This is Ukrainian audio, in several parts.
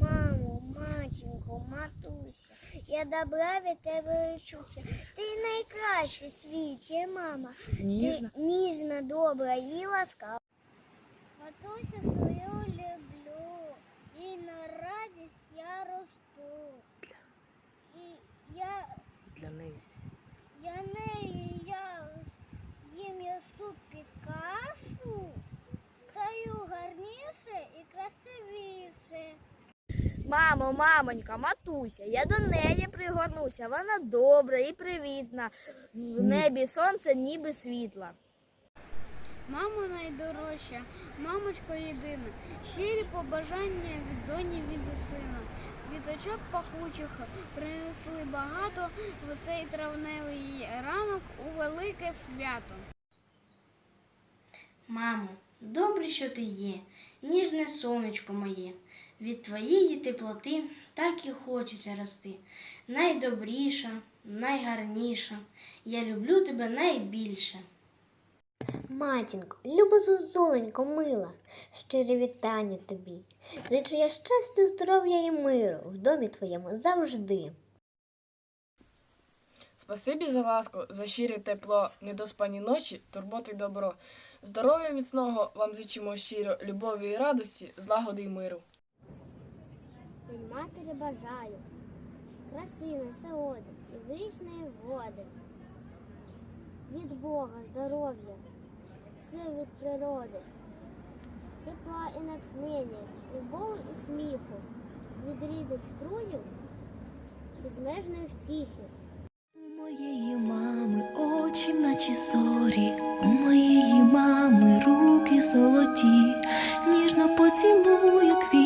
Мамо, матінко, матуся, я добра від тебе речуся. Ти найкраща в світі, мама. Ніжна. Ти ніжна, добра і ласкава. Матуся свою люблю, і на радість я росту. І я, Для неї. я нею я їм я суп і кашу, стаю гарніше і красивіше. Мамо, мамонька, матуся, я до неї пригорнуся. Вона добра і привітна. В небі сонце ніби світла. Мамо найдорожча, мамочко єдина, щирі побажання від доні від сина. Квіточок пахучих принесли багато в цей травневий ранок у велике свято. Мамо, добре, що ти є, ніжне сонечко моє. Від твоєї теплоти так і хочеться рости. Найдобріша, найгарніша. Я люблю тебе найбільше. Матінко, люба зозуленько, мила, щире вітання тобі. Зичу я щастя, здоров'я і миру в домі твоєму завжди. Спасибі за ласку, за щире тепло, недоспані ночі, турботи й добро. Здоров'я міцного вам зичимо щиро, любові і радості, злагоди й миру. День матері бажаю, краси насолоди і вічної води. Від Бога здоров'я, сил від природи, тепла і натхнення, любові і сміху, від рідних друзів, безмежної втіхи. У моєї мами очі, наче зорі, у моєї мами руки золоті, ніжно поцілую, квіти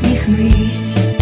тобою